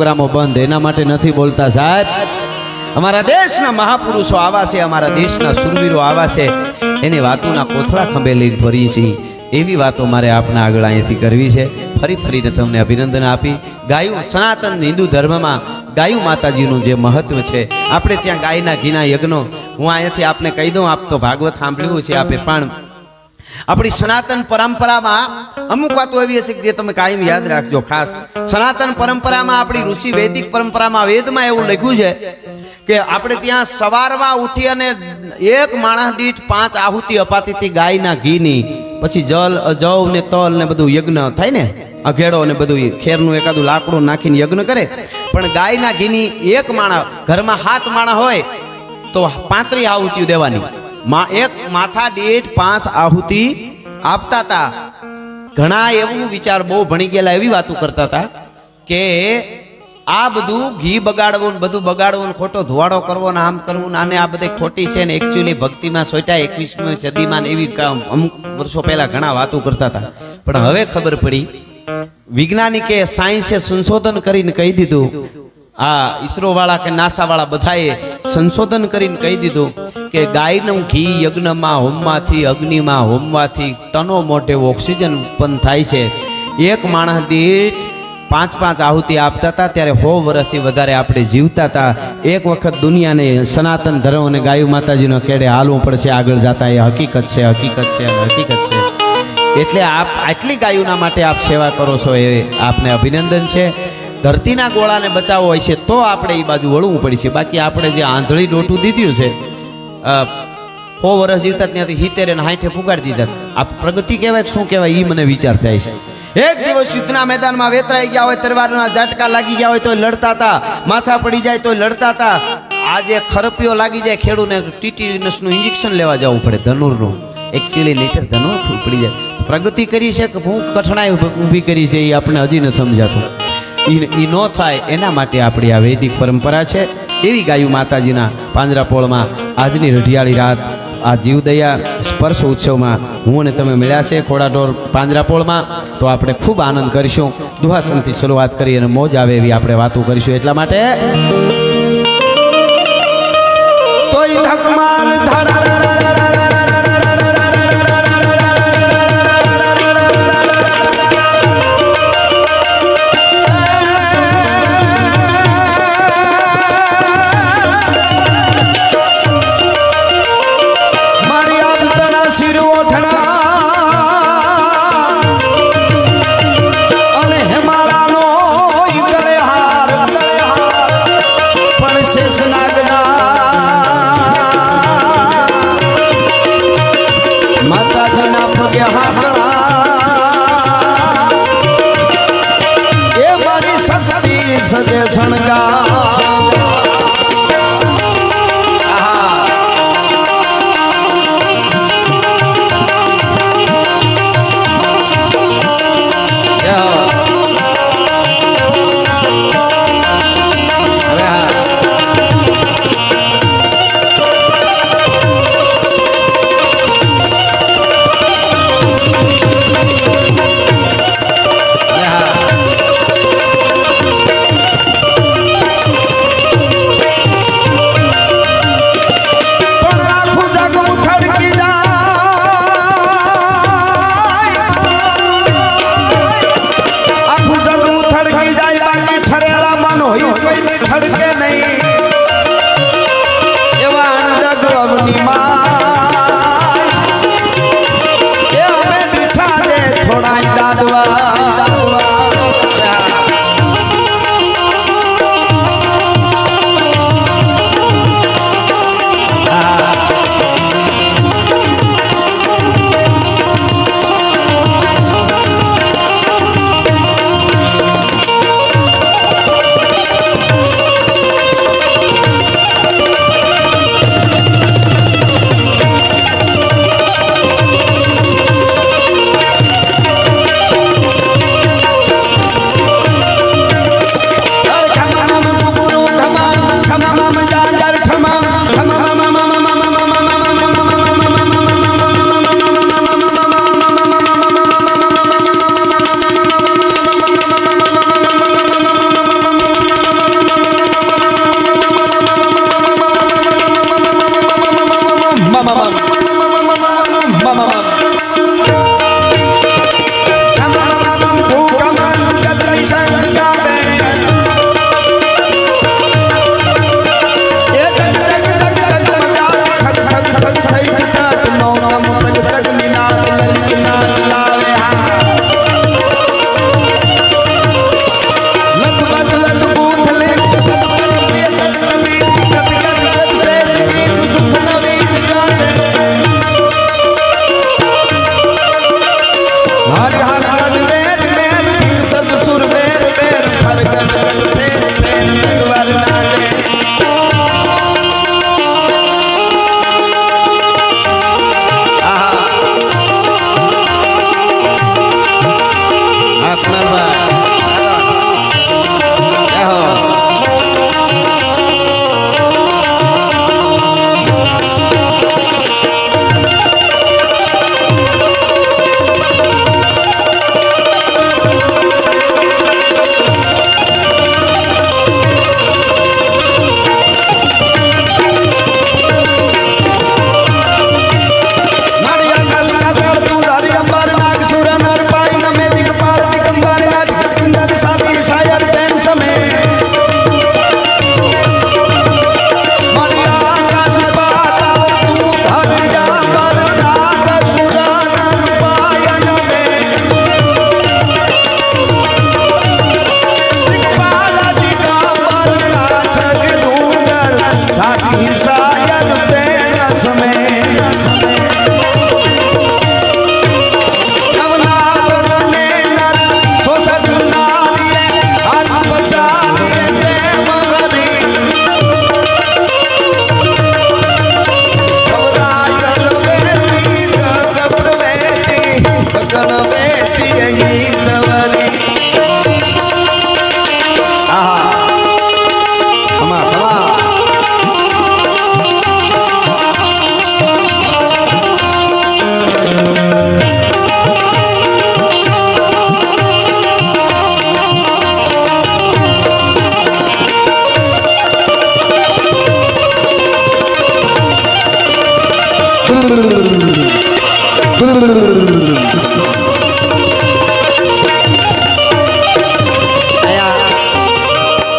પ્રોગ્રામો બંધ. એના માટે નથી બોલતા સાહેબ. અમારા દેશના મહાપુરુષો આવા છે, અમારા દેશના સુરવીરો આવા છે. એની વાતોના કોથળા ખંભે લઈને ફરી છીએ એવી વાતો મારે આપના આગળ અહીંયાથી કરવી છે. ફરી ફરીને તમને અભિનંદન આપી. ગાયું સનાતન હિન્દુ ધર્મમાં ગાયું માતાજીનું જે મહત્વ છે, આપણે ત્યાં ગાયના ઘીના યજ્ઞો. હું અહીંયાથી આપને કહી દઉં, આપ તો ભાગવત સાંભળ્યું છે આપે પણ આપણી સનાતન પરંપરામાં અમુક વાતો એવી હશે કે જે તમે કાયમ યાદ રાખજો. ખાસ સનાતન પરંપરામાં આપણી ઋષિ વૈદિક પરંપરામાં વેદમાં એવું લખ્યું છે કે આપણે ત્યાં સવારમાં ઉઠી અને એક માણસ દીઠ પાંચ આહુતિ અપાતી હતી ગાયના ઘીની, પછી જલ જવ ને તલ ને બધું યજ્ઞ થાય ને, અઘેડો ને બધું ખેરનું એકાદું લાકડું નાખીને યજ્ઞ કરે. પણ ગાયના ઘીની એક માણા ઘરમાં હાથ માણા હોય તો પાંત્રી આહુતિઓ દેવાની. મા એક માથા દીઠ પાંચ આહુતિ આપતા હતા ઘણા એવું વિચાર બહુ ભણી ગયેલા એવી વાતો કરતા હતા કે આ બધું ઘી બગાડવું ને બધું બગાડવું ને ખોટો ધુવાડો કરવો ને આમ કરવું ને આ બધી ખોટી છે ને એકચ્યુઅલી ભક્તિમાં સોચ્યા એકવીસમી સદીમાં એવી અમુક વર્ષો પહેલા ઘણા વાતો કરતા હતા. પણ હવે ખબર પડી, વૈજ્ઞાનિકે સાયન્સે સંશોધન કરીને કહી દીધું આ ઈસરોવાળા કે નાસાવાળા બધાએ સંશોધન કરીને કહી દીધું કે ગાયનું ઘી યજ્ઞમાં હોમવાથી અગ્નિમાં, હોમવાથી તનો મોઢે ઓક્સિજન ઉત્પન્ન થાય છે. એક માણસ દીઠ પાંચ પાંચ આહુતિ આપતા હતા, ત્યારે સો વર્ષથી વધારે આપણે જીવતા હતા. એક વખત દુનિયાને સનાતન ધર્મ અને ગાયું માતાજીનો કેડે હાલવું પડશે, આગળ જતા એ હકીકત છે હકીકત છે હકીકત છે. એટલે આપ આટલી ગાયુના માટે આપ સેવા કરો છો, એ આપને અભિનંદન છે. ધરતીના ગોળાને બચાવવો હોય છે, તો આપણે એ બાજુ વળવું પડશે બાકી આપણે જે આંધળી ડોટું દીધું છે સો વર્ષ જીવતા ત્યાંથી હિતેર અને હાઠે પુગાડી દીધા. આ પ્રગતિ કહેવાય કે શું કહેવાય એ મને વિચાર થાય છે. એક દિવસ યુદ્ધના મેદાનમાં વેતરાઈ ગયા હોય તરવારના ઝાટકા લાગી ગયા હોય તો લડતા હતા. માથા પડી જાય તો લડતા હતા. આજે ખરપીઓ લાગી જાય ખેડૂને ટીટીનસનું ઇન્જેક્શન લેવા જવું પડે, ધનુરનું. એકચ્યુઅલી નહીં ધનુર પડી જાય. પ્રગતિ કરી છે કે હું કઠણાઈ ઊભી કરી છે એ આપણે હજી ન સમજાતું. એ ન થાય, એના માટે આપણી આ વૈદિક પરંપરા છે. એવી ગાયું માતાજીના પાંજરાપોળમાં આજની રઢિયાળી રાત, આ જીવદયા સ્પર્શ ઉત્સવમાં હું અને તમે મળ્યા છે ખોડાઢોર પાંજરાપોળમાં તો આપણે ખૂબ આનંદ કરીશું. દુહાસનથી શરૂઆત કરી અને મોજ આવે એવી આપણે વાતો કરીશું એટલા માટે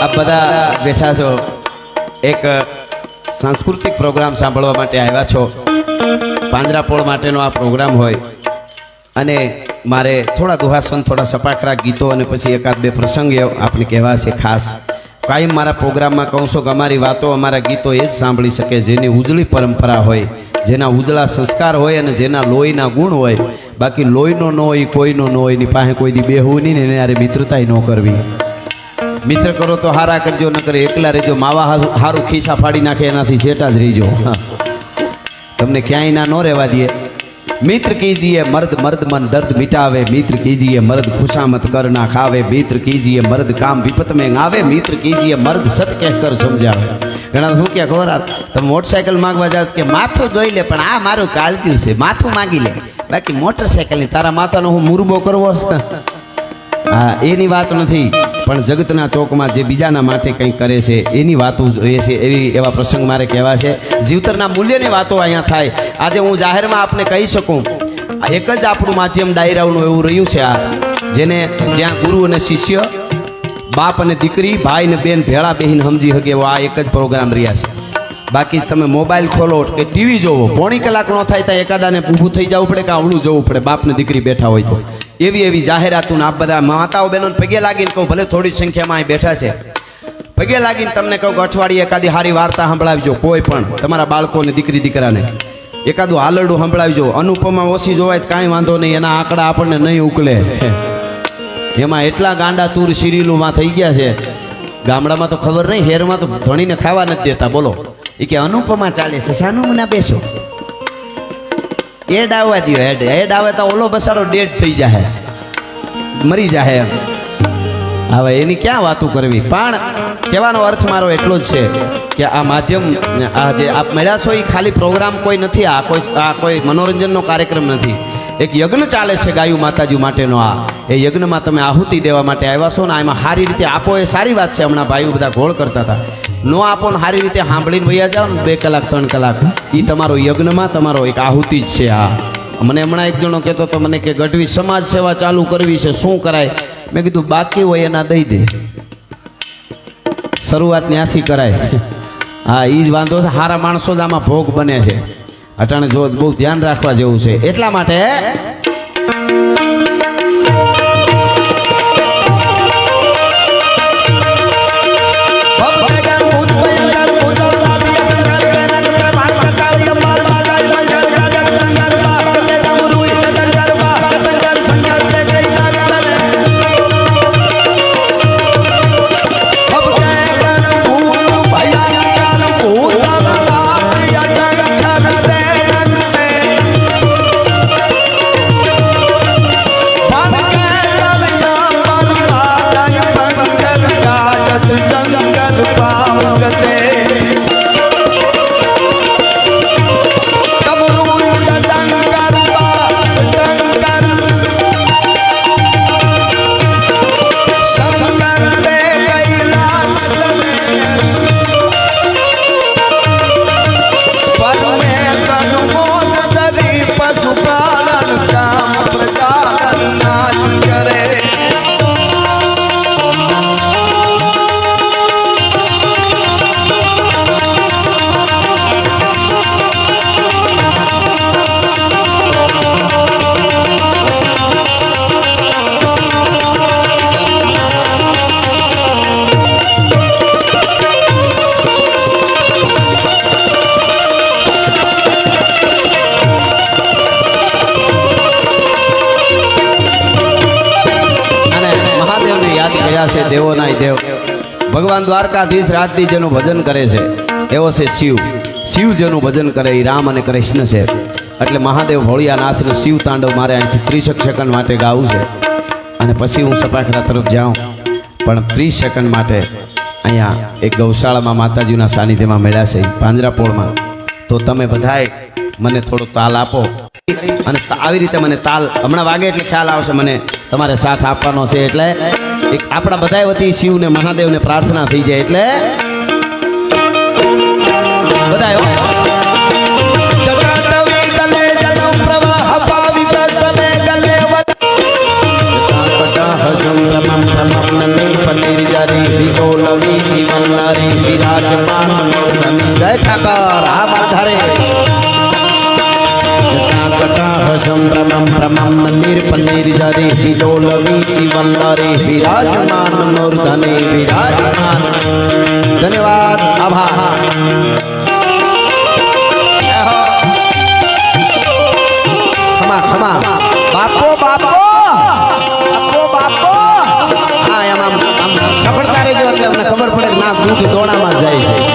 આપ બધા બેઠા છો. એક સાંસ્કૃતિક પ્રોગ્રામ સાંભળવા માટે આવ્યા છો. પાંજરાપોળ માટેનો આ પ્રોગ્રામ હોય. અને મારે થોડા દુહાસન, થોડા સપાખરા ગીતો અને પછી એકાદ બે પ્રસંગ આપણે કહેવા છે ખાસ. કાયમ મારા પ્રોગ્રામમાં કહું છું કે અમારી વાતો, અમારા ગીતો એ જ સાંભળી શકે. જેની ઉજળી પરંપરા હોય, જેના ઉજળા સંસ્કાર હોય અને જેના લોહીના ગુણ હોય. બાકી લોહીનો ન હોય, કોઈનો ન હોય, એની પાસે કોઈ દી બેહવું નહીં ને એને મિત્રતાય ન કરવી. મિત્ર કરો તો હારા કરજો ન કરે એકલા રહેજો. માવા હારું ખિસ્સા ફાડી નાખે, એનાથી સેટા જ રહીજો. તમને ક્યાંય ના ન રહેવા દે મિત્ર કીજીએ મર્દ મર્દ મન દર્દ મિટાવે. મિત્ર કીજીએ મર્દ ખુશામત કર ના ખાવે. મિત્ર કીજીએ મર્દ કામ વિપત મેં આવે. મિત્ર કીજીએ મર્દ સત કહેકર સમજાવે. ઘણા શું કે ખબર? તમે મોટરસાયકલ માંગવા જાવ કે માથું જોઈ લે, પણ આ મારું કાલત્યું છે. માથું માંગી લે. બાકી મોટરસાયકલની તારા માથાનો હું મુરબો કરવો? હા, એની વાત નથી. પણ જગતના ચોકમાં જે બીજાના માટે કંઈક કરે છે, એની વાતો જોઈએ છે, એવી એવા પ્રસંગ મારે કહેવા છે. જીવતરના મૂલ્યની વાતો અહીંયા થાય. આજે હું જાહેરમાં આપને કહી શકું, એક જ આપણું માધ્યમ ડાયરાઓનું એવું રહ્યું છે આ, જેને જ્યાં ગુરુ અને શિષ્ય, બાપ અને દીકરી, ભાઈ ને બેન, ભેળા બેહીને સમજી શકે એવો આ એક જ પ્રોગ્રામ રહ્યા છે. બાકી તમે મોબાઈલ ખોલો કે ટીવી જોવો, પોણી કલાક ન થાય ત્યાં એકાદાને ઊભું થઈ જવું પડે કે આવડું જવું પડે બાપને દીકરી બેઠા હોય તો. એવી એવી જાહેરાતું ને આપ બધા માતાઓ બહેનોને પગે લાગીને કહું, ભલે થોડી સંખ્યામાં અહીં બેઠા છે. પગે લાગીને તમને કહું કે અઠવાડિયે એકાદી સારી વાર્તા સંભળાવજો, કોઈ પણ, તમારા બાળકોને, દીકરી, દીકરાને. એકાદું હાલરડું સંભળાવજો, અનુપમા ઓછી જોવાય કાંઈ વાંધો નહીં, એના આંકડા આપણને નહીં ઉકલે. એમાં એટલા ગાંડા તૂર સિરિયલોમાં થઈ ગયા છે. ગામડામાં તો ખબર નહીં હેરમાં તો ધણીને ખાવા નથી દેતા, બોલો. એ કે અનુપમા ચાલે છે, સાનું મુના બેસો. એડ આવવા દો એડ એડ આવે તો ઓલો બસારો ડેડ થઈ જાય મરી જાય એમ. હવે એની ક્યાં વાતો કરવી? પણ કહેવાનો અર્થ મારો એટલો જ છે કે આ માધ્યમ, આ જે આપ મળ્યા છો એ ખાલી પ્રોગ્રામ કોઈ નથી, આ કોઈ આ કોઈ મનોરંજનનો કાર્યક્રમ નથી. એક યજ્ઞ ચાલે છે ગાયું માતાજી માટેનો આ. એ યજ્ઞમાં તમે આહુતિ દેવા માટે આવ્યા છો ને એમાં સારી રીતે આપો એ સારી વાત છે. હમણાં ભાઈઓ બધા ગોળ કરતા હતા. નો આપો ને સારી રીતે સાંભળીને વૈયા જાઓ ને બે કલાક, ત્રણ કલાક. એ તમારો યજ્ઞમાં તમારો એક આહુતિ જ છે આ. મને હમણાં એક જણો કહેતો તો મને કે ગઢવી સમાજ સેવા ચાલુ કરવી છે, શું કરાય? મેં કીધું, બાકી હોય એના દઈ દે. શરૂઆત ત્યાંથી કરાય. હા એ જ વાંધો છે સારા માણસો જ આમાં ભોગ બને છે. અટાણે જો બહુ ધ્યાન રાખવા જેવું છે. એટલા માટે દ્વારકાધીશ રાતથી જેનું ભજન કરે છે, એવો છે શિવ. શિવ જેનું ભજન કરે એ રામ અને કૃષ્ણ છે. એટલે મહાદેવ ભોળિયાનાથનું શિવ તાંડવ મારે અહીંથી ત્રીસેક સેકન્ડ માટે ગાવું છે. અને પછી હું સપાખરા તરફ જાઉં. પણ ત્રીસ સેકન્ડ માટે અહીંયા એક ગૌશાળામાં માતાજીના સાનિધ્યમાં મળ્યા છે, પાંજરાપોળમાં. તો તમે બધાએ મને થોડો તાલ આપો. અને આવી રીતે મને તાલ હમણાં વાગે એટલે ખ્યાલ આવશે, મને તમારે સાથ આપવાનો છે એટલે આપણા બધા વતી શિવને મહાદેવને પ્રાર્થના થઈ જાય એટલે વિરાજમાન મૂર્ધને વિરાજમાન ધન્યવાદ આભાર ખમા ખમા બાપો બાપો હા એમ ખબર પડે ના દૂધ દોડામાં જાય છે